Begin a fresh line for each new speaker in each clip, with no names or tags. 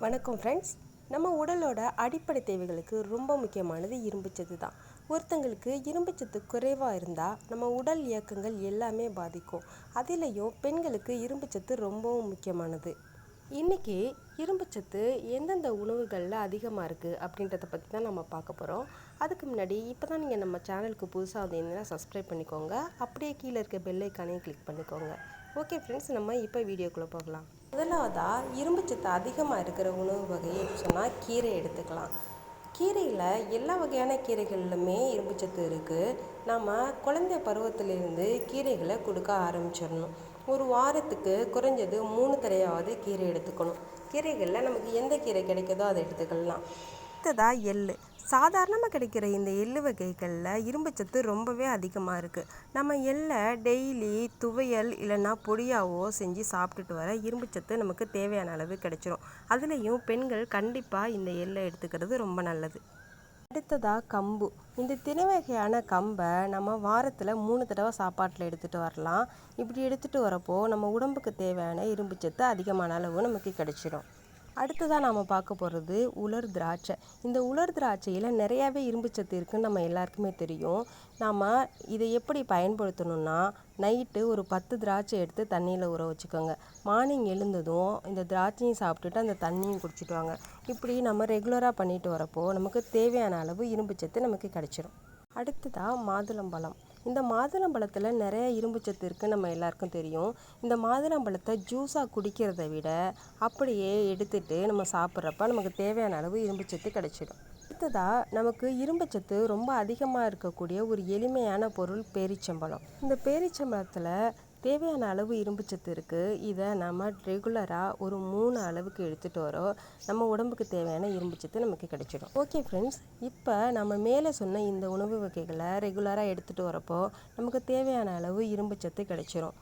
வணக்கம் ஃப்ரெண்ட்ஸ் நம்ம உடலோட அடிப்படை தேவைகளுக்கு ரொம்ப முக்கியமானது இரும்புச்சத்து தான். ஒருத்தங்களுக்கு இரும்புச்சத்து குறைவாக இருந்தால் நம்ம உடல் இயக்கங்கள் எல்லாமே பாதிக்கும். அதிலையும் பெண்களுக்கு இரும்புச்சத்து ரொம்பவும் முக்கியமானது. இன்றைக்கி இரும்புச்சத்து எந்தெந்த உணவுகளில் அதிகமாக இருக்குது அப்படின்றத பற்றி தான் நம்ம பார்க்க போகிறோம் அதுக்கு முன்னாடி இப்போ தான் நீங்கள் நம்ம சேனலுக்கு புதுசாக வந்தீங்கன்னா சப்ஸ்கிரைப் பண்ணிக்கோங்க. அப்படியே கீழே இருக்க பெல்லைக்கானே கிளிக் பண்ணிக்கோங்க. ஓகே ஃப்ரெண்ட்ஸ் நம்ம இப்போ வீடியோக்குள்ளே போகலாம். முதலாவதாக இரும்புச்சத்து அதிகமாக இருக்கிற உணவு வகையை சொன்னால் கீரை எடுத்துக்கலாம். கீரையில் எல்லா வகையான கீரைகளிலுமே இரும்புச்சத்து இருக்குது நம்ம குழந்தை பருவத்திலிருந்து கீரைகளை கொடுக்க ஆரம்பிச்சிடணும். ஒரு வாரத்துக்கு குறைஞ்சது மூணு தடையாவது கீரை எடுத்துக்கணும். கீரைகளில் நமக்கு எந்த கீரை கிடைக்குதோ அதை எடுத்துக்கலாம். அடுத்ததாக எள்ளு. சாதாரணமாக கிடைக்கிற இந்த எள்ளு வகைகளில் இரும்புச்சத்து ரொம்பவே அதிகமாக இருக்குது நம்ம எள்ளை டெய்லி துவையல் இல்லைன்னா பொடியாவோ செஞ்சு சாப்பிட்டுட்டு வர இரும்புச்சத்து நமக்கு தேவையான அளவு கிடைச்சிரும். அதுலேயும் பெண்கள் கண்டிப்பாக இந்த எள்ளை எடுத்துக்கிறது ரொம்ப நல்லது. அடுத்ததாக கம்பு. இந்த திணைவகையான கம்பை நம்ம வாரத்தில் மூணு தடவை சாப்பாட்டில் எடுத்துகிட்டு வரலாம். இப்படி எடுத்துகிட்டு வரப்போ நம்ம உடம்புக்கு தேவையான இரும்புச்சத்து அதிகமான அளவு நமக்கு கிடைச்சிடும் அடுத்ததாக நாம் பார்க்க போகிறது உலர் திராட்சை. இந்த உலர் திராட்சையில் நிறையாவே இரும்புச்சத்து இருக்குன்னு நம்ம எல்லாருக்குமே தெரியும். நாம் இதை எப்படி பயன்படுத்தணும்னா நைட்டு ஒரு பத்து திராட்சை எடுத்து தண்ணியில் ஊற வச்சுக்கோங்க. மார்னிங் எழுந்ததும் இந்த திராட்சையும் சாப்பிட்டுட்டு அந்த தண்ணியும் குடிச்சிட்டு வாங்க இப்படி நம்ம ரெகுலராக பண்ணிட்டு வரப்போ நமக்கு தேவையான அளவு இரும்புச்சத்து நமக்கு கிடைச்சிரும். அடுத்ததாக மாதுளம்பழம். இந்த மாதுளம்பழத்தில் நிறைய இரும்பு சத்து இருக்குதுன்னு நம்ம எல்லாருக்கும் தெரியும். இந்த மாதுளம்பழத்தை ஜூஸாக குடிக்கிறத விட அப்படியே எடுத்துட்டு நம்ம சாப்பிட்றப்ப நமக்கு தேவையான அளவு இரும்பு சத்து கிடைச்சிடும். அடுத்ததாக நமக்கு இரும்புச்சத்து ரொம்ப அதிகமாக இருக்கக்கூடிய ஒரு எளிமையான பொருள் பேரிச்சம்பழம். இந்த பேரிச்சம்பழத்தில் தேவையான அளவு இரும்புச்சத்து இருக்குது இதை நம்ம ரெகுலராக ஒரு மூணு அளவுக்கு எடுத்துகிட்டு வரோம். நம்ம உடம்புக்கு தேவையான இரும்புச்சத்து நமக்கு கிடைச்சிடும். ஓகே ஃப்ரெண்ட்ஸ் இப்போ நம்ம மேலே சொன்ன இந்த உணவு வகைகளை ரெகுலராக எடுத்துகிட்டு வரப்போ நமக்கு தேவையான அளவு இரும்புச்சத்து கிடைச்சிரும்.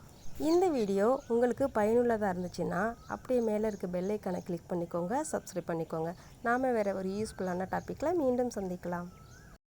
இந்த வீடியோ உங்களுக்கு பயனுள்ளதாக இருந்துச்சுன்னா அப்படியே மேலே இருக்க பெல்லைக்கான கிளிக் பண்ணிக்கோங்க சப்ஸ்கிரைப் பண்ணிக்கோங்க. நாம் வேறு ஒரு யூஸ்ஃபுல்லான டாப்பிக்கில் மீண்டும் சந்திக்கலாம்.